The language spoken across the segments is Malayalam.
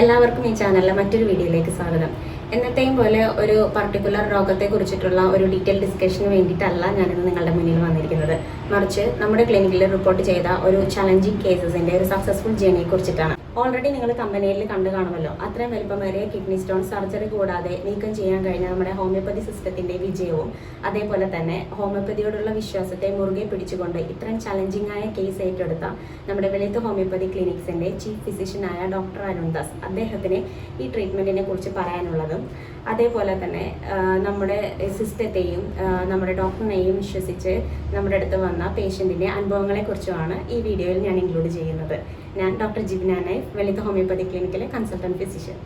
എല്ലാവർക്കും ഈ ചാനലിലെ മറ്റൊരു വീഡിയോയിലേക്ക് സ്വാഗതം. എന്നത്തെയും പോലെ ഒരു പർട്ടിക്കുലർ രോഗത്തെ കുറിച്ചിട്ടുള്ള ഒരു ഡീറ്റെയിൽ ഡിസ്കഷന് വേണ്ടിയിട്ടല്ല ഞാനിന്ന് നിങ്ങളുടെ മുന്നിൽ വന്നിരിക്കുന്നത്. മറിച്ച് നമ്മുടെ ക്ലിനിക്കിൽ റിപ്പോർട്ട് ചെയ്ത ഒരു ചലഞ്ചിങ് കേസസിന്റെ ഒരു സക്സസ്ഫുൾ ജേണിയെ കുറിച്ചിട്ടാണ്. ഓൾറെഡി നിങ്ങൾ കമ്പനിയിൽ കണ്ടു കാണുമല്ലോ. അത്രയും വലിപ്പമേറിയ കിഡ്നി സ്റ്റോൺ സർജറി കൂടാതെ നീക്കം ചെയ്യാൻ കഴിഞ്ഞ നമ്മുടെ ഹോമിയോപ്പതി സിസ്റ്റത്തിന്റെ വിജയവും അതേപോലെ തന്നെ ഹോമിയോപ്പതിയോടുള്ള വിശ്വാസത്തെ മുറുകെ പിടിച്ചുകൊണ്ട് ഇത്രയും ചലഞ്ചിങ് ആയ കേസ് ഏറ്റെടുത്ത നമ്മുടെ വെളിയത്ത് ഹോമിയോപ്പതി ക്ലിനിക്സിന്റെ ചീഫ് ഫിസിഷ്യനായ ഡോക്ടർ അരുൺ ദാസ് അദ്ദേഹത്തിന് ഈ ട്രീറ്റ്മെന്റിനെ കുറിച്ച് പറയാനുള്ളതും. അതേപോലെ തന്നെ നമ്മുടെ സിസ്റ്റത്തെയും നമ്മുടെ ഡോക്ടറിനെയും വിശ്വസിച്ച് നമ്മുടെ അടുത്ത് വന്ന പേഷ്യന്റിന്റെ അനുഭവങ്ങളെ കുറിച്ചുമാണ് ഈ വീഡിയോയിൽ ഞാൻ ഇൻക്ലൂഡ് ചെയ്യുന്നത്. ഞാൻ ഡോക്ടർ ജിബിന നൈഫ് Veliyath homeopathy ക്ലിനിക്കിലെ consultant physician.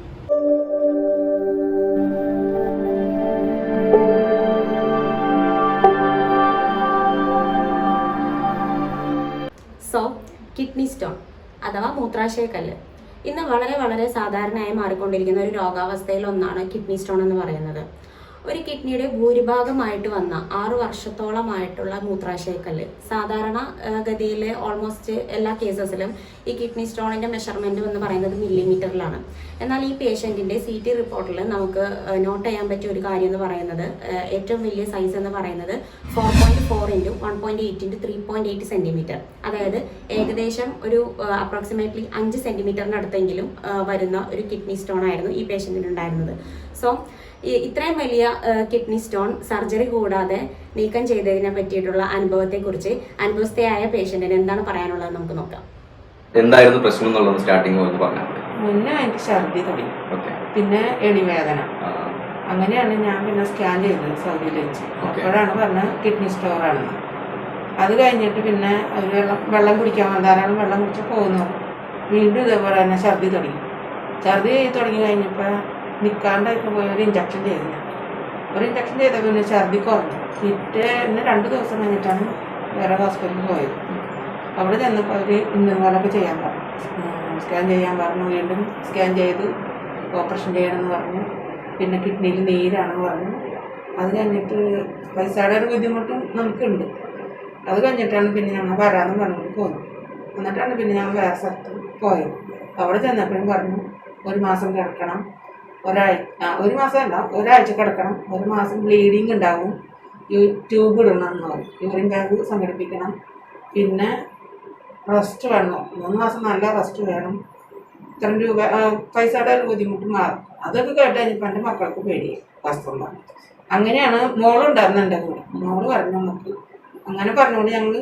So kidney stone അഥവാ മൂത്രാശയക്കല്ല്. ഇന്ന് വളരെ വളരെ സാധാരണയായി മാറിക്കൊണ്ടിരിക്കുന്ന ഒരു രോഗാവസ്ഥയിൽ ഒന്നാണ് കിഡ്നി സ്റ്റോൺ എന്ന് പറയുന്നത്. ഒരു കിഡ്നിയുടെ ഭൂരിഭാഗമായിട്ട് വന്ന ആറു വർഷത്തോളമായിട്ടുള്ള മൂത്രാശയക്കല്ല്. സാധാരണ ഗതിയിലെ ഓൾമോസ്റ്റ് എല്ലാ കേസസിലും ഈ കിഡ്നി സ്റ്റോണിന്റെ മെഷർമെന്റ് എന്ന് പറയുന്നത് മില്ലിമീറ്ററിലാണ് എന്നാൽ ഈ പേഷ്യന്റിന്റെ സി ടി റിപ്പോർട്ടിൽ നമുക്ക് നോട്ട് ചെയ്യാൻ പറ്റിയ ഒരു കാര്യം എന്ന് പറയുന്നത് ഏറ്റവും വലിയ സൈസ് എന്ന് പറയുന്നത് four point four into one point eight into three point eight centimetre അതായത് ഏകദേശം ഒരു അപ്രോക്സിമേറ്റ്ലി അഞ്ച് സെന്റിമീറ്ററിനടുത്തെങ്കിലും വരുന്ന ഒരു കിഡ്നി സ്റ്റോൺ ആയിരുന്നു ഈ പേഷ്യന്റിന് ഉണ്ടായിരുന്നത്. സോ ഇത്രയും വലിയ കിഡ്നി സ്റ്റോൺ സർജറി കൂടാതെ നീക്കം ചെയ്തതിനെ പറ്റിയിട്ടുള്ള അനുഭവത്തെക്കുറിച്ച് അനുഭവസ്ഥയായ പേഷ്യന്റിന് എന്താണ് പറയാനുള്ളത് നമുക്ക് നോക്കാം. എന്തായിരുന്നു പ്രശ്നം എന്നുള്ളത് സ്റ്റാർട്ടിങ് എന്ന് പറഞ്ഞാൽ മുന്നേ എനിക്ക് ഛർദി തുടങ്ങി. പിന്നെ എണിവേദന. അങ്ങനെയാണ് ഞാൻ പിന്നെ സ്കാൻ ചെയ്തത് സൗദിയിൽ വെച്ച്. അപ്പോഴാണ് പറഞ്ഞത് കിഡ്നി സ്റ്റോർ ആണെന്ന് അത് കഴിഞ്ഞിട്ട് പിന്നെ വെള്ളം വെള്ളം കുടിക്കാൻ ധാരാളം വെള്ളം കുടിച്ച് പോകുന്നു. വീണ്ടും ഇതേപോലെ തന്നെ ഛർദി തുടങ്ങി. ഛർദി തുടങ്ങി കഴിഞ്ഞപ്പോൾ നിൽക്കാണ്ടായിട്ട് പോയി ഒരു ഇഞ്ചക്ഷൻ ചെയ്തില്ല. ഒരു ഇഞ്ചക്ഷൻ ചെയ്ത പിന്നെ ഛർദി കുറഞ്ഞു. പിറ്റേ പിറ്റേന്ന് രണ്ട് ദിവസം കഴിഞ്ഞിട്ടാണ് വേറെ ഹോസ്പിറ്റലിൽ പോയത്. അവിടെ ചെന്നപ്പോൾ അവർ ഇന്ന് പോലൊക്കെ ചെയ്യാൻ പറഞ്ഞു. സ്കാൻ ചെയ്യാൻ പറഞ്ഞു. വീണ്ടും സ്കാൻ ചെയ്ത് ഓപ്പറേഷൻ ചെയ്യണമെന്ന് പറഞ്ഞു. പിന്നെ കിഡ്നിയിൽ നീരാണെന്ന് പറഞ്ഞു. അത് കഴിഞ്ഞിട്ട് പൈസയുടെ ഒരു ബുദ്ധിമുട്ടും നമുക്കുണ്ട്. അത് കഴിഞ്ഞിട്ടാണ് പിന്നെ ഞങ്ങൾ വരാമെന്ന് പറഞ്ഞിട്ട് പോന്നു. എന്നിട്ടാണ് പിന്നെ ഞങ്ങൾ വേറെ സ്ഥലത്ത് പോയത്. അവിടെ ചെന്നപ്പോഴും പറഞ്ഞു ഒരു മാസം കിടക്കണം. ഒരാഴ്ച ഒരു മാസം അല്ല ഒരാഴ്ച കിടക്കണം. ഒരു മാസം ബ്ലീഡിങ് ഉണ്ടാവും. യൂട്യൂബ് ഇടണം എന്ന് പറയും. യൂറിൻ ബാഗ് സംഘടിപ്പിക്കണം. പിന്നെ റെസ്റ്റ് വേണം. മൂന്ന് മാസം നല്ല റെസ്റ്റ് വേണം. ഇത്രയും രൂപ പൈസയുടെ ഒരു ബുദ്ധിമുട്ട് മാറും. അതൊക്കെ കേട്ട് കഴിഞ്ഞപ്പോൾ എന്റെ മക്കൾക്ക് പേടി. വസ്ത്രം പറഞ്ഞു അങ്ങനെയാണ് മോളുണ്ടായിരുന്നു എന്റെ കൂടെ. മോൾ പറഞ്ഞു നമുക്ക്. അങ്ങനെ പറഞ്ഞുകൊണ്ട് ഞങ്ങൾ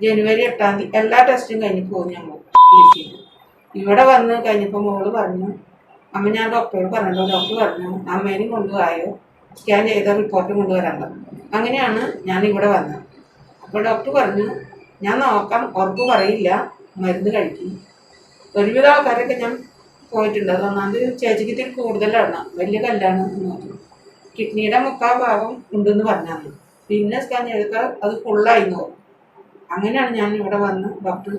ജനുവരി എട്ടാം തീയതി എല്ലാ ടെസ്റ്റും കഴിഞ്ഞ് പോകും ഞങ്ങൾ ഇവിടെ വന്ന് കഴിഞ്ഞപ്പോൾ മോൾ പറഞ്ഞു അമ്മ ഞാൻ ഡോക്ടറോട് പറഞ്ഞല്ലോ ഡോക്ടർ പറഞ്ഞു അമ്മേനെയും കൊണ്ടുപോയോ? സ്കാൻ ചെയ്ത? റിപ്പോർട്ട് കൊണ്ടുവരാൻ പറഞ്ഞു. അങ്ങനെയാണ് ഞാൻ ഇവിടെ വന്നത്. അപ്പോൾ ഡോക്ടർ പറഞ്ഞു ഞാൻ നോക്കാം ഉറപ്പ് പറയില്ല മരുന്ന് കഴിക്കും. ഒരുവിധ ആൾക്കാരൊക്കെ ഞാൻ പോയിട്ടുണ്ട്. അത് ഒന്നാമത് ചേച്ചിക്ക് കൂടുതലാണ്. വലിയ കല്ലാണ് എന്ന് പറഞ്ഞു. കിഡ്നിയുടെ മുക്കാൽ ഭാഗം ഉണ്ടെന്ന് പറഞ്ഞു പിന്നെ സ്കാൻ ചെയ്തപ്പോൾ അത് ഫുള്ളായിരുന്നു പറഞ്ഞു. അങ്ങനെയാണ് ഞാൻ ഇവിടെ വന്ന് ഡോക്ടർ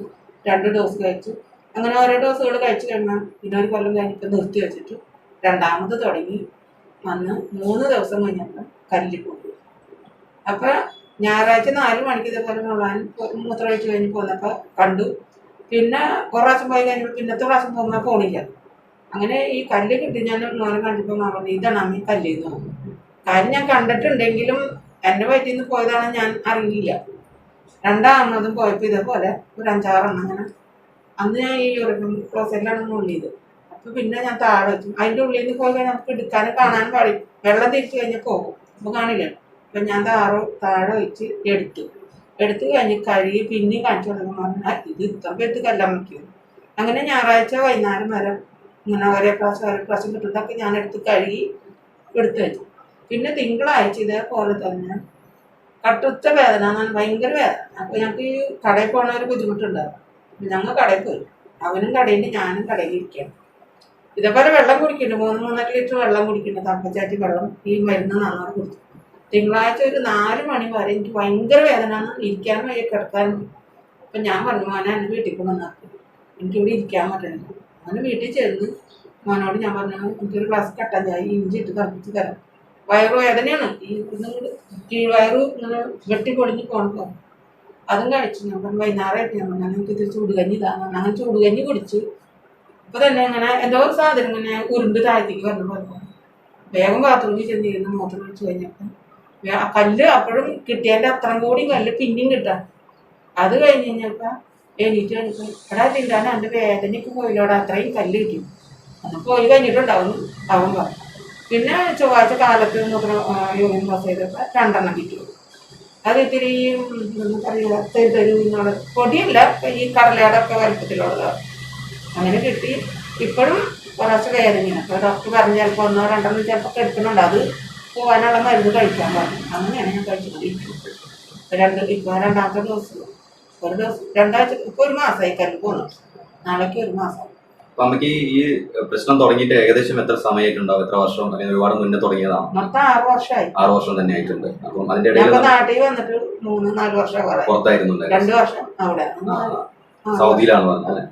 രണ്ട് ഡോസ് കഴിച്ചു അങ്ങനെ ഓരോ ഡോസുകൾ കഴിച്ചു കഴിഞ്ഞാൽ പിന്നെ ഒരു കൊല്ലം കഴിഞ്ഞിട്ട് നിർത്തി വെച്ചിട്ട് രണ്ടാമത് തുടങ്ങി വന്ന് മൂന്ന് ദിവസം കഴിഞ്ഞപ്പോൾ കല്ലിൽ കൊണ്ടു അപ്പോൾ ഞായറാഴ്ച നാല് മണിക്ക് ഇതേപോലെ മുള്ളാൻ മൂത്രമൊഴിച്ച് കഴിഞ്ഞ് പോന്നപ്പോൾ കണ്ടു. പിന്നെ കുറേ പ്രാവശ്യം പോയി കഴിഞ്ഞപ്പോൾ പിന്നത്തെ പ്രാവശ്യം പോകുന്ന പോണില്ല അങ്ങനെ ഈ കല്ല് കിട്ടി ഞാൻ മോനെ കണ്ടപ്പോൾ മാ പറഞ്ഞു ഇതാണ് അമ്മ കല്ല് എന്ന് പറഞ്ഞു. കാര്യം ഞാൻ കണ്ടിട്ടുണ്ടെങ്കിലും എന്റെ വയറ്റിൽ നിന്ന് പോയതാണ് ഞാൻ അറിയില്ല. രണ്ടാമതും പോയപ്പോൾ ഇതേപോലെ ഒരു അഞ്ചാറെണ്ണം അങ്ങനെ അന്ന് ഞാൻ ഈ ഒരു ക്ലോസറ്റിലാണ് ഉള്ളിയത്. അപ്പൊ പിന്നെ ഞാൻ താഴെ വെച്ചു. അതിന്റെ ഉള്ളിൽ നിന്ന് പോയി നമുക്ക് എടുക്കാനും കാണാനും പാടി. വെള്ളം തിരിച്ചു കഴിഞ്ഞാൽ പോകും. അപ്പൊ കാണില്ല? അപ്പൊ ഞാൻ താറ താഴെ വെച്ച് എടുത്തു. എടുത്തു കഴിഞ്ഞ് കഴുകി പിന്നെയും കാണിച്ചു തുടങ്ങുമ്പോൾ ഇത് ഇത്ര പേത്ത് കല്ലാൻ പറ്റിയത് അങ്ങനെ ഞായറാഴ്ച വൈകുന്നേരം വരെ ഇങ്ങനെ ഒരേ പ്രാവശ്യം ഒരേ പ്രാവശ്യം കിട്ടുന്നതൊക്കെ ഞാൻ എടുത്ത് കഴുകി എടുത്തു വെച്ചു. പിന്നെ തിങ്കളാഴ്ച ഇതേപോലെ തന്നെ കട്ടുത്ത വേദന ഭയങ്കര വേദന. അപ്പൊ ഞങ്ങൾക്ക് ഈ കടയിൽ പോകണ ഒരു ബുദ്ധിമുട്ടുണ്ടായിരുന്നു. ഞങ്ങൾ കടയിൽ പോയി. അവനും കടയിൽ ഞാനും കടയിൽ ഇരിക്കാം ഇതേപോലെ വെള്ളം കുടിക്കുന്നുണ്ട് മൂന്ന് മൂന്നര ലിറ്റർ വെള്ളം കുടിക്കുന്നുണ്ട് തപ്പച്ചാറ്റി വെള്ളം ഈ മരുന്ന് നന്നായി കുടിച്ചു. തിങ്കളാഴ്ച ഒരു നാല് മണി വരെ എനിക്ക് ഭയങ്കര വേദന ഇരിക്കാനും വയ്യ കിടക്കാനും അപ്പം ഞാൻ പറഞ്ഞു മോനെ എന്റെ വീട്ടിൽ കൊണ്ടുവന്നാക്കി എനിക്കിവിടെ ഇരിക്കാൻ പറ്റുന്നില്ല അങ്ങനെ വീട്ടിൽ ചെന്ന് മോനോട് ഞാൻ പറഞ്ഞു എനിക്കൊരു ഗ്ലാസ് കട്ടൻ ചായ ഇഞ്ചി ഇട്ട് തണുപ്പിച്ച് തരാം. വയറു വേദനയാണ്. ഈ കീഴ് കീഴ്വയറ് ഇങ്ങനെ വെട്ടി പൊളിഞ്ഞ് പോകണം അതും കഴിച്ചു. ഞാൻ പറഞ്ഞു വൈകുന്നേരമായിട്ട് ഞാൻ പറഞ്ഞു നിങ്ങൾക്ക് ഇത് ചൂടുകഞ്ഞി ഇതാണ് അങ്ങനെ ചൂടുകഞ്ഞി കുടിച്ച് അപ്പൊ തന്നെ ഇങ്ങനെ എന്തോ ഒരു സാധനം ഇങ്ങനെ ഉരുണ്ട് താഴത്തേക്ക് വന്നു പറഞ്ഞു. വേഗം ബാത്റൂമിൽ ചെന്നിരുന്ന് മൂത്രം വെച്ച് കഴിഞ്ഞപ്പോ കല്ല് അപ്പോഴും കിട്ടിയതിന്റെ അത്രയും കൂടി കല്ല് പിന്നെയും കിട്ടാം. അത് കഴിഞ്ഞ് കഴിഞ്ഞപ്പോ എണീറ്റ് കഴിഞ്ഞപ്പോ എടാ തിണ്ടാൻ എന്റെ വേദനയ്ക്ക് പോയിലോടെ അത്രയും കല്ല് കിട്ടി. അത് പോയി കഴിഞ്ഞിട്ടുണ്ടാവും അവൻ പറഞ്ഞു. പിന്നെ ചൊവ്വാഴ്ച കാലത്ത് മൂത്രം യോഗം പാസ് ചെയ്തപ്പോ രണ്ടെണ്ണം കിട്ടി. അത് ഇത്തിരി എന്താ പറയുക പൊടിയല്ല ഈ കടലയുടെ ഒക്കെ വലുപ്പത്തിലുള്ളതാണ് അങ്ങനെ കിട്ടി. ഇപ്പോഴും കുറച്ച് വേദനയാണ്. അപ്പോൾ ഡോക്ടർ പറഞ്ഞു ചിലപ്പോൾ ഒന്നോ രണ്ടെണ്ണോ ചിലപ്പോൾ എടുക്കുന്നുണ്ട് അത് പോകാനുള്ള മരുന്ന് കഴിക്കാൻ പറഞ്ഞു. അങ്ങനെയാണ് ഞാൻ കഴിച്ചുകൊണ്ടിരിക്കുന്നത് രണ്ട് ഇപ്പോൾ രണ്ടാമത്തെ ദിവസം. ഒരു ദിവസം രണ്ടാഴ്ച ഇപ്പോൾ ഒരു മാസമായി കല്ല് പോകുന്നു നാളേക്ക് ഒരു മാസം. അപ്പൊ അമ്മയ്ക്ക് ഈ പ്രശ്നം തുടങ്ങിയിട്ട് ഏകദേശം എത്ര സമയമായിട്ടുണ്ടാവും? എത്ര വർഷം? അല്ലെങ്കിൽ ഒരുപാട് മുന്നേ തുടങ്ങിയതാണ്? ആറ് വർഷമായി. ആറ് വർഷം തന്നെ ആയിട്ടുണ്ട്. അപ്പം അതിന്റെ ഇടയിൽ നാട്ടിൽ വന്നിട്ട് മൂന്ന് നാല് വർഷം കുറെ പുറത്തായിരുന്നുണ്ടായിരുന്നു രണ്ട് വർഷം അവിടെ. സൗദിയിലാണ് പറഞ്ഞത് അല്ലേ?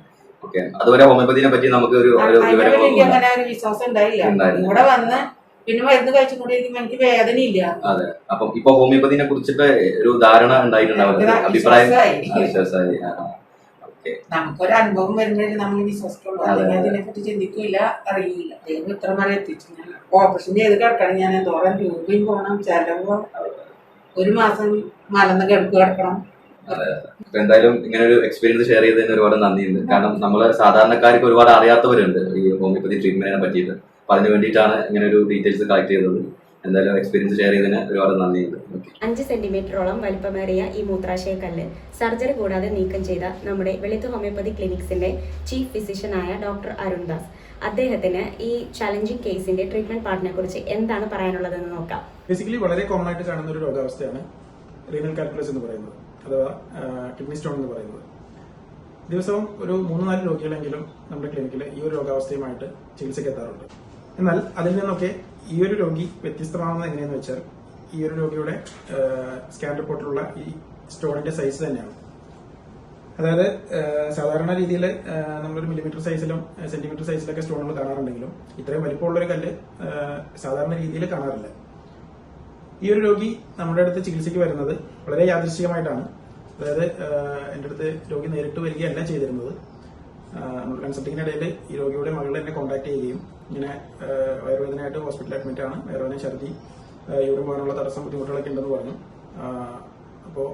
ഓക്കെ. അതുവരെ ഹോമിയോപ്പതിനെ പറ്റി നമുക്ക് ഒരു അങ്ങനെ ഒരു വിശ്വാസം ഉണ്ടായില്ല. ഇവിടെ വന്ന് പിന്നെ മരുന്ന് കഴിച്ചുകൊണ്ടിരിക്കുമ്പോ എനിക്ക് വേദനയില്ല. അതെ. അപ്പം ഇപ്പൊ ഹോമിയോപ്പതിനെ കുറിച്ചിട്ട് ഒരു ധാരണ ഉണ്ടായിട്ടുണ്ടാവില്ല. അഭിപ്രായം വിശ്വാസമായി. നമുക്കൊരു അനുഭവം വരുമ്പോഴേ നമ്മൾ വിശ്വസിക്കുള്ളൂ അല്ലെങ്കിൽ അതെ. അതിനെ പറ്റി ചിന്തിക്കില്ല അറിയില്ല ദൈവം ഇത്ര വരെ എത്തിച്ചു ഞാൻ ഓപ്പറേഷൻ ചെയ്ത് കിടക്കണം ഞാൻ. എന്തോരം രൂപയും പോകണം ചെലവ് ഒരു മാസം മലന്ന് കിടക്ക് കിടക്കണം. എന്തായാലും ഇങ്ങനെ ഒരു എക്സ്പീരിയൻസ് ഷെയർ ചെയ്തതിന് ഒരുപാട് നന്ദിയുണ്ട്. കാരണം നമ്മൾ സാധാരണക്കാർക്ക് ഒരുപാട് അറിയാത്തവരുണ്ട് ഈ ഹോമിയോപ്പതി ട്രീറ്റ്മെന്റിനെ പറ്റിയിട്ട്. അപ്പൊ അതിന് വേണ്ടിയിട്ടാണ് ഇങ്ങനെ ഒരു ഡീറ്റെയിൽസ് കളക്ട് ചെയ്തത്. എന്തായാലും എക്സ്പീരിയൻസ് ഷെയർ ചെയ്തതിന് ഒരുപാട് നന്ദിയുണ്ട്. അഞ്ച് സെന്റിമീറ്ററോളം വലിപ്പമേറിയ ഈ മൂത്രാശയ കല്ല് സർജറി കൂടാതെ നീക്കം ചെയ്ത നമ്മുടെ വെളുത്ത് ഹോമിയോപ്പതി ക്ലിനിക്സിന്റെ ചീഫ് ഫിസിഷ്യനായ ഡോക്ടർ അരുൺ ദാസ്. അദ്ദേഹത്തിന് ഈ ചലഞ്ചിങ് കേസിന്റെ ട്രീറ്റ്മെന്റ് പാർട്ടിനെ കുറിച്ച് എന്താണ് പറയാനുള്ളതെന്ന് നോക്കാം. ബേസിക്കലി വളരെ കോമൺ ആയിട്ട് കാണുന്ന ഒരു രോഗാവസ്ഥയാണ് റീനൽ കാൽക്കുലസ് എന്ന് പറയുന്നത് അഥവാ കിഡ്നി സ്റ്റോൺ എന്ന് പറയുന്നത്. ദിവസവും ഒരു മൂന്ന് നാല് രോഗികളെങ്കിലും നമ്മുടെ ക്ലിനിക്കിൽ ഈ ഒരു രോഗാവസ്ഥയുമായിട്ട് ചികിത്സയ്ക്ക് എത്താറുണ്ട്. എന്നാൽ അതിൽ നിന്നൊക്കെ ഈ ഒരു രോഗി വ്യത്യസ്തമാണെന്ന് എങ്ങനെയെന്ന് വെച്ചാൽ ഈ ഒരു രോഗിയുടെ സ്കാൻ റിപ്പോർട്ടിലുള്ള ഈ സ്റ്റോണിന്റെ സൈസ് തന്നെയാണ്. അതായത് സാധാരണ രീതിയിൽ നമ്മളൊരു മില്ലിമീറ്റർ സൈസിലും സെന്റിമീറ്റർ സൈസിലൊക്കെ സ്റ്റോണുകൾ കാണാറുണ്ടെങ്കിലും ഇത്രയും വലിപ്പമുള്ളൊരു കല്ല് സാധാരണ രീതിയിൽ കാണാറില്ല. ഈ ഒരു രോഗി നമ്മുടെ അടുത്ത് ചികിത്സയ്ക്ക് വരുന്നത് വളരെ യാദൃശ്ചികമായിട്ടാണ്. അതായത് എന്റെ അടുത്ത് രോഗി നേരിട്ട് വരികയല്ല ചെയ്തിരുന്നത്. കൺസൾട്ടിങ്ങിനിടയിൽ ഈ രോഗിയുടെ മകൾ എന്നെ കോൺടാക്ട് ചെയ്യുകയും ഇങ്ങനെ വയറുവേദനയായിട്ട് ഹോസ്പിറ്റലിൽ അഡ്മിറ്റ് ആണ്. വയറുവേദന ഛർദി യൂറിൻ പോകാനുള്ള തടസ്സം ബുദ്ധിമുട്ടുകളൊക്കെ ഉണ്ടെന്ന് പറഞ്ഞു. അപ്പോൾ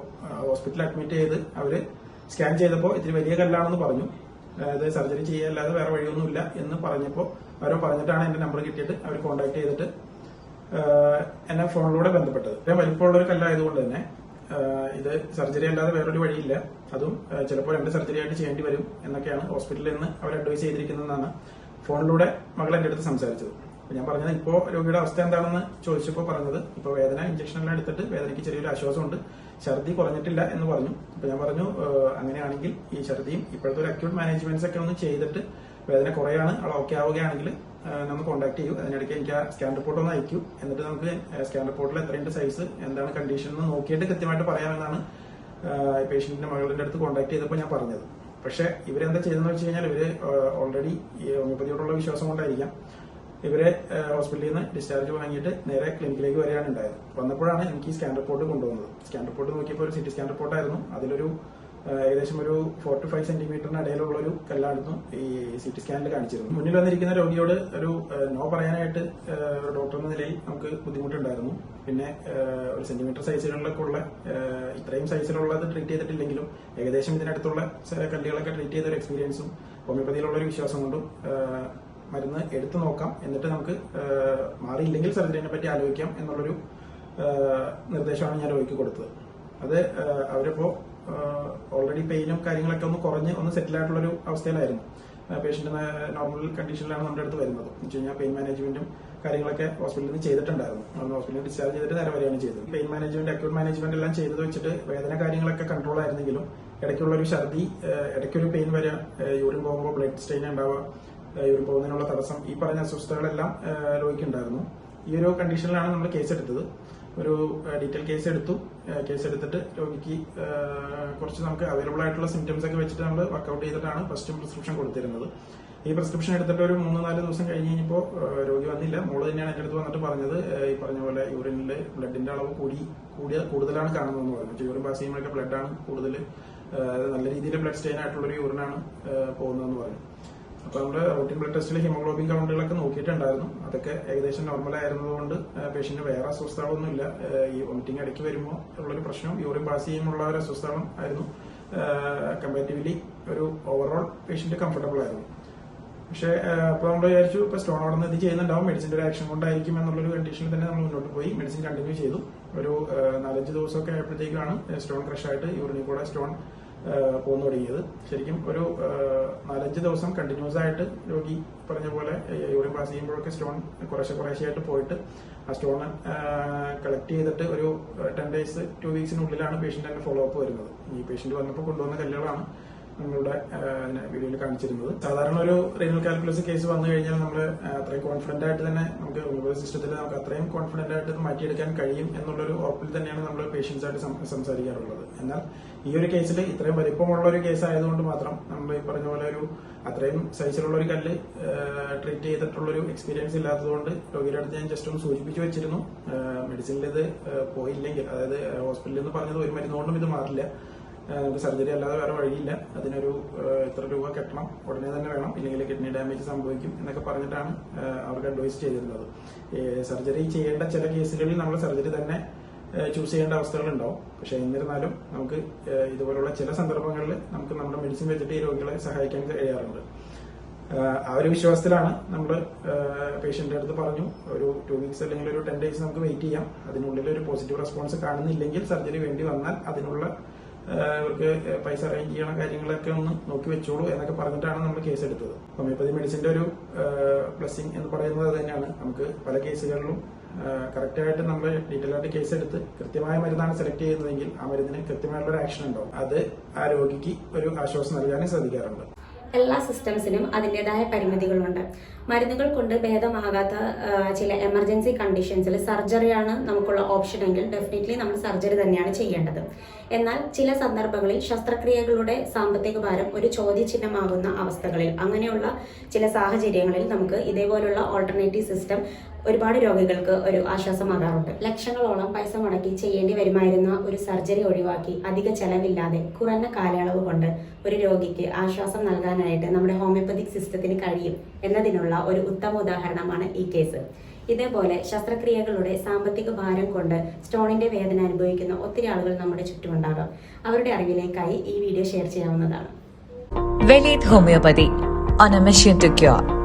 ഹോസ്പിറ്റലിൽ അഡ്മിറ്റ് ചെയ്ത് അവർ സ്കാൻ ചെയ്തപ്പോൾ ഇത്തിരി വലിയ കല്ലാണെന്ന് പറഞ്ഞു. അതായത് സർജറി ചെയ്യാല്ലാതെ വേറെ വഴിയൊന്നുമില്ല എന്ന് പറഞ്ഞപ്പോൾ അവരോ പറഞ്ഞിട്ടാണ് എന്റെ നമ്പർ കിട്ടിയിട്ട് അവർ കോൺടാക്ട് ചെയ്തിട്ട് എന്നെ ഫോണിലൂടെ ബന്ധപ്പെട്ടത്. ഇത്രയും വലിപ്പമുള്ള ഒരു കല്ലായതുകൊണ്ട് തന്നെ ഇത് സർജറി അല്ലാതെ വേറൊരു വഴിയില്ല. അതും ചിലപ്പോൾ രണ്ട് സർജറി ആയിട്ട് ചെയ്യേണ്ടി വരും എന്നൊക്കെയാണ് ഹോസ്പിറ്റലിൽ നിന്ന് അവർ അഡ്വൈസ് ചെയ്തിരിക്കുന്നതെന്നാണ് ഫോണിലൂടെ മകൾ എന്റെ അടുത്ത് സംസാരിച്ചത്. അപ്പൊ ഞാൻ പറഞ്ഞത് ഇപ്പോ രോഗിയുടെ അവസ്ഥ എന്താണെന്ന് ചോദിച്ചപ്പോൾ പറഞ്ഞത് ഇപ്പോൾ വേദന ഇഞ്ചക്ഷനെല്ലാം എടുത്തിട്ട് വേദനയ്ക്ക് ചെറിയൊരു ആശ്വാസമുണ്ട്. ഛർദി കുറഞ്ഞിട്ടില്ല എന്ന് പറഞ്ഞു. അപ്പൊ ഞാൻ പറഞ്ഞു അങ്ങനെയാണെങ്കിൽ ഈ ഛർദിയും ഇപ്പോഴത്തെ ഒരു അക്യൂട്ട് മാനേജ്മെന്റ്സ് ഒക്കെ ഒന്ന് ചെയ്തിട്ട് വേദന കുറയാണ് അവൾ ഓക്കെ ആവുകയാണെങ്കിൽ നമ്മൾ കോൺടാക്ട് ചെയ്യൂ. അതിനിടയ്ക്ക് എനിക്ക് ആ സ്കാൻ റിപ്പോർട്ട് ഒന്ന് അയക്കൂ. എന്നിട്ട് നമുക്ക് സ്കാൻ റിപ്പോർട്ടിൽ എത്രയുണ്ട് സൈസ് എന്താണ് കണ്ടീഷൻ എന്ന് നോക്കിയിട്ട് കൃത്യമായിട്ട് പറയാമെന്നാണ് പേഷ്യന്റിന്റെ മകളുടെ അടുത്ത് കോൺടാക്ട് ചെയ്തപ്പോൾ ഞാൻ പറഞ്ഞത്. പക്ഷെ ഇവരെന്താ ചെയ്തെന്ന് വെച്ച് കഴിഞ്ഞാൽ ഇവർ ഓൾറെഡി ഈ ഹോമിയോപ്പതിയോടുള്ള വിശ്വാസം കൊണ്ടായിരിക്കാം. ഇവരെ ഹോസ്പിറ്റലിൽ നിന്ന് ഡിസ്ചാർജ് വാങ്ങിയിട്ട് നേരെ ക്ലിനിക്കിലേക്ക് വരികയാണ് ഉണ്ടായത്. വന്നപ്പോഴാണ് എനിക്ക് ഈ സ്കാൻ റിപ്പോർട്ട് കൊണ്ടുവന്നത്. സ്കാൻ റിപ്പോർട്ട് നോക്കിയപ്പോൾ ഒരു സിറ്റി സ്കാൻ റിപ്പോർട്ടായിരുന്നു അതിലൊരു ഏകദേശം ഒരു ഫോർ ടു ഫൈവ് സെന്റിമീറ്ററിന് ഇടയിലുള്ള ഒരു കല്ലായിരുന്നു ഈ സി ടി സ്കാനിൽ കാണിച്ചിരുന്നു മുന്നിൽ വന്നിരിക്കുന്ന രോഗിയോട് ഒരു നോ പറയാനായിട്ട് ഡോക്ടർ എന്ന നിലയിൽ നമുക്ക് ബുദ്ധിമുട്ടുണ്ടായിരുന്നു. പിന്നെ ഒരു സെന്റിമീറ്റർ സൈസിലുള്ള ഉള്ള ഇത്രയും സൈസിലുള്ളത് ട്രീറ്റ് ചെയ്തിട്ടില്ലെങ്കിലും ഏകദേശം ഇതിനടുത്തുള്ള കല്ലുകളൊക്കെ ട്രീറ്റ് ചെയ്ത ഒരു എക്സ്പീരിയൻസും ഹോമിയോപ്പതിയിലുള്ള ഒരു വിശ്വാസം കൊണ്ടും മരുന്ന് എടുത്തു നോക്കാം. എന്നിട്ട് നമുക്ക് മാറിയില്ലെങ്കിൽ സർജറിനെ പറ്റി ആലോചിക്കാം എന്നുള്ളൊരു നിർദ്ദേശമാണ് ഞാൻ രോഗിക്ക് കൊടുത്തത്. അത് അവരിപ്പോ ഓൾറെഡി പെയിനും കാര്യങ്ങളൊക്കെ ഒന്ന് കുറഞ്ഞ് ഒന്ന് സെറ്റിൽ ആയിട്ടുള്ള ഒരു അവസ്ഥയിലായിരുന്നു പേഷ്യന്റ് നോർമൽ കണ്ടീഷനിലാണ് നമ്മുടെ അടുത്ത് വരുന്നത്. എന്ന് വെച്ച് കഴിഞ്ഞാൽ പെയിൻ മാനേജ്മെന്റും കാര്യങ്ങളൊക്കെ ഹോസ്പിറ്റലിൽ നിന്ന് ചെയ്തിട്ടുണ്ടായിരുന്നു. നമ്മൾ ഹോസ്പിറ്റലിൽ ഡിസ്ചാർജ് ചെയ്തിട്ട് നേരെ വരികയാണ് ചെയ്തത്. പെയിൻ മാനേജ്മെന്റ് അക്യൂട്ട് മാനേജ്മെന്റ് എല്ലാം ചെയ്തത് വെച്ചിട്ട് വേദന കാര്യങ്ങളൊക്കെ കൺട്രോൾ ആയിരുന്നെങ്കിലും ഇടയ്ക്കുള്ള ഒരു ഛർദി ഇടയ്ക്കൊരു പെയിൻ വരിക യൂറിൻ പോകുമ്പോൾ ബ്ലഡ് സ്റ്റെയിൻ ഉണ്ടാവുക യൂറിൻ പോകുന്നതിനുള്ള തടസ്സം ഈ പറഞ്ഞ അസ്വസ്ഥതകളെല്ലാം രോഗിക്കുണ്ടായിരുന്നു ഈ ഒരു കണ്ടീഷനിലാണ് നമ്മൾ കേസ് എടുത്തത്. ഒരു ഡീറ്റെയിൽ കേസ് എടുത്തു. കേസ് എടുത്തിട്ട് രോഗിക്ക് കുറച്ച് നമുക്ക് അവൈലബിൾ ആയിട്ടുള്ള സിംറ്റംസ് ഒക്കെ വെച്ചിട്ട് നമ്മൾ വർക്കൗട്ട് ചെയ്തിട്ടാണ് ഫസ്റ്റ് പ്രിസ്ക്രിപ്ഷൻ കൊടുത്തിരുന്നത്. ഈ പ്രിസ്ക്രിപ്ഷൻ എടുത്തിട്ട് ഒരു മൂന്ന് നാല് ദിവസം കഴിഞ്ഞ് കഴിഞ്ഞപ്പോൾ രോഗി വന്നില്ല. മോൾ തന്നെയാണ് എന്റെ അടുത്ത് വന്നിട്ട് പറഞ്ഞത്. ഈ പറഞ്ഞ പോലെ യൂറിനിൽ ബ്ലഡിന്റെ അളവ് കൂടി കൂടിയ കൂടുതലാണ് കാണുന്നതെന്ന് പറഞ്ഞു. യൂറിൻ പാസ് ചെയ്യുമ്പോഴൊക്കെ ബ്ലഡാണ് കൂടുതൽ നല്ല രീതിയിൽ ബ്ലഡ് സ്റ്റെയിൻ ആയിട്ടുള്ള ഒരു യൂറിനാണ് പോകുന്നതെന്ന് പറഞ്ഞു. അപ്പോൾ നമ്മൾ റൂട്ടീൻ ബ്ലഡ് ടെസ്റ്റിൽ ഹിമോഗ്ലോബിൻ കൗണ്ടുകളൊക്കെ നോക്കിയിട്ടുണ്ടായിരുന്നു. അതൊക്കെ ഏകദേശം നോർമൽ ആയിരുന്നതുകൊണ്ട് പേഷ്യന്റ് വേറെ അസ്വസ്ഥതകളൊന്നുമില്ല. ഇല്ല ഈ വോമിറ്റിംഗ് ഇടയ്ക്ക് വരുമ്പോൾ ഉള്ളൊരു പ്രശ്നം യൂറിൻ പാസ് ചെയ്യുമുള്ള ഒരു അസ്വസ്ഥതകളും ആയിരുന്നു. കമ്പാരിറ്റീവ്ലി ഒരു ഓവറോൾ പേഷ്യന്റ് കംഫർട്ടബിൾ ആയിരുന്നു. പക്ഷേ അപ്പോൾ നമ്മൾ വിചാരിച്ചു ഇപ്പോൾ സ്റ്റോൺ അവിടെ നിന്ന് ഇത് ചെയ്യുന്നുണ്ടാവും. മെഡിസിന്റെ ഒരു ആക്ഷൻ കൊണ്ടായിരിക്കും എന്നുള്ളൊരു കണ്ടീഷനിൽ തന്നെ നമ്മൾ മുന്നോട്ട് പോയി. മെഡിസിൻ കണ്ടിന്യൂ ചെയ്തു. ഒരു നാലഞ്ച് ദിവസമൊക്കെ ആയപ്പോഴത്തേക്കാണ് സ്റ്റോൺ ക്രഷ് ആയിട്ട് യൂറിനിൽ കൂടെ സ്റ്റോൺ പോന്നു തുടങ്ങിയത് ശരിക്കും ഒരു നാലഞ്ച് ദിവസം കണ്ടിന്യൂസ് ആയിട്ട് രോഗി പറഞ്ഞ പോലെ യൂറിൻ പാസ് ചെയ്യുമ്പോഴൊക്കെ സ്റ്റോൺ കുറേശ്ശെ കുറേശ്ശെയായിട്ട് പോയിട്ട് ആ സ്റ്റോൺ കളക്ട് ചെയ്തിട്ട് ഒരു ടെൻ ഡേയ്സ് ടു വീക്സിനുള്ളിലാണ് പേഷ്യന്റ് ഫോളോ അപ്പ് വരുന്നത്. ഈ പേഷ്യന്റ് വന്നപ്പോൾ കൊണ്ടുവന്ന കല്ലുകളാണ്. നമ്മളുടെ വീഡിയോയിൽ കാണിച്ചിരുന്നത്. സാധാരണ ഒരു റീനൽ കാൽക്കുലസ് കേസ് വന്നു കഴിഞ്ഞാൽ നമ്മൾ അത്രയും കോൺഫിഡന്റ് ആയിട്ട് തന്നെ നമുക്ക് റിമൂവൽ സിസ്റ്റത്തിൽ നമുക്ക് അത്രയും കോൺഫിഡന്റ് ആയിട്ട് മാറ്റിയെടുക്കാൻ കഴിയും എന്നുള്ളൊരു ഉറപ്പിൽ തന്നെയാണ് നമ്മൾ പേഷ്യൻസ് ആയിട്ട് സംസാരിക്കാറുള്ളത്. എന്നാൽ ഈ ഒരു കേസിൽ ഇത്രയും വലിപ്പമുള്ള ഒരു കേസ് ആയതുകൊണ്ട് മാത്രം നമ്മൾ ഈ പറഞ്ഞ പോലെ ഒരു അത്രയും സൈസിലുള്ള ഒരു കല്ല് ട്രീറ്റ് ചെയ്തിട്ടുള്ള ഒരു എക്സ്പീരിയൻസ് ഇല്ലാത്തതുകൊണ്ട് രോഗിയുടെ അടുത്ത് ഞാൻ ജസ്റ്റ് ഒന്ന് സൂചിപ്പിച്ചു വെച്ചിരുന്നു. മെഡിസിനിൽ ഇത് പോയില്ലെങ്കിൽ അതായത് ഹോസ്പിറ്റലിൽ നിന്ന് പറഞ്ഞത് ഒരു മരുന്നുകൊണ്ടും ഇത് മാറില്ല. നമുക്ക് സർജറി അല്ലാതെ വേറെ വഴിയില്ല. അതിനൊരു ഇത്ര രൂപ കെട്ടണം ഉടനെ തന്നെ വേണം. ഇല്ലെങ്കിൽ കിഡ്നി ഡാമേജ് സംഭവിക്കും എന്നൊക്കെ പറഞ്ഞിട്ടാണ് അവർക്ക് അഡ്വൈസ് ചെയ്തിരുന്നത്. സർജറി ചെയ്യേണ്ട ചില കേസുകളിൽ നമ്മൾ സർജറി തന്നെ ചൂസ് ചെയ്യേണ്ട അവസ്ഥകളുണ്ടാവും. പക്ഷെ എന്നിരുന്നാലും നമുക്ക് ഇതുപോലുള്ള ചില സന്ദർഭങ്ങളിൽ നമുക്ക് നമ്മുടെ മെഡിസിൻ വെച്ചിട്ട് ഈ രോഗികളെ സഹായിക്കാൻ കഴിയാറുണ്ട്. ആ ഒരു വിശ്വാസത്തിലാണ് നമ്മൾ പേഷ്യന്റിന്റെ അടുത്ത് പറഞ്ഞു ഒരു ടു വീക്സ് അല്ലെങ്കിൽ ഒരു ടെൻ ഡേയ്സ് നമുക്ക് വെയിറ്റ് ചെയ്യാം. അതിനുള്ളിൽ ഒരു പോസിറ്റീവ് റെസ്പോൺസ് കാണുന്നില്ലെങ്കിൽ സർജറി വേണ്ടി വന്നാൽ അതിനുള്ള ഇവർക്ക് പൈസ അറേഞ്ച് ചെയ്യണ കാര്യങ്ങളൊക്കെ ഒന്ന് നോക്കി വെച്ചോളൂ എന്നൊക്കെ പറഞ്ഞിട്ടാണ് നമ്മൾ കേസ് എടുത്തത്. ഹോമിയോപ്പതി മെഡിസിന്റെ ഒരു ബ്ലെസ്സിങ് എന്ന് പറയുന്നത് തന്നെയാണ്. നമുക്ക് പല കേസുകളിലും കറക്റ്റായിട്ട് നമ്മൾ ഡീറ്റെയിൽ ആയിട്ട് കേസ് എടുത്ത് കൃത്യമായ മരുന്നാണ് സെലക്ട് ചെയ്യുന്നതെങ്കിൽ ആ മരുന്നിന് കൃത്യമായിട്ടുള്ള ഒരു ആക്ഷൻ ഉണ്ടാവും. അത് ആ രോഗിക്ക് ഒരു ആശ്വാസം നൽകാനും ശ്രദ്ധിക്കാറുണ്ട്. എല്ലാ സിസ്റ്റംസിനും അതിന്റെതായ പരിമിതികളുണ്ട്. മരുന്നുകൾ കൊണ്ട് ഭേദമാകാത്ത ചില എമർജൻസി കണ്ടീഷൻസിൽ സർജറിയാണ് നമുക്കുള്ള ഓപ്ഷൻ എങ്കിൽ ഡെഫിനറ്റ്ലി നമ്മൾ സർജറി തന്നെയാണ് ചെയ്യേണ്ടത്. എന്നാൽ ചില സന്ദർഭങ്ങളിൽ ശസ്ത്രക്രിയകളുടെ സാമ്പത്തിക ഭാരം ഒരു ചോദ്യചിഹ്നമാകുന്ന അവസ്ഥകളിൽ അങ്ങനെയുള്ള ചില സാഹചര്യങ്ങളിൽ നമുക്ക് ഇതേപോലുള്ള ഓൾട്ടർനേറ്റീവ് സിസ്റ്റം ഒരുപാട് രോഗികൾക്ക് ഒരു ആശ്വാസമാകാറുണ്ട്. ലക്ഷങ്ങളോളം പൈസ മുടക്കി ചെയ്യേണ്ടി വരുമായിരുന്ന ഒരു സർജറി ഒഴിവാക്കി അധിക ചെലവില്ലാതെ കുറഞ്ഞ കാലയളവ് കൊണ്ട് ഒരു രോഗിക്ക് ആശ്വാസം നൽകാനായിട്ട് നമ്മുടെ ഹോമിയോപ്പതിക് സിസ്റ്റത്തിന് കഴിയും എന്നതിനുള്ള ഒരു ഉത്തമ ഉദാഹരണമാണ് ഈ കേസ്. ഇതേപോലെ ശസ്ത്രക്രിയകളുടെ സാമ്പത്തിക ഭാരം കൊണ്ട് സ്റ്റോണിന്റെ വേദന അനുഭവിക്കുന്ന ഒത്തിരി ആളുകൾ നമ്മുടെ ചുറ്റുമുണ്ടാകാം. അവരുടെ അറിവിലേക്കായി ഈ വീഡിയോ ഷെയർ ചെയ്യാവുന്നതാണ്. Homeopathy on a mission to cure.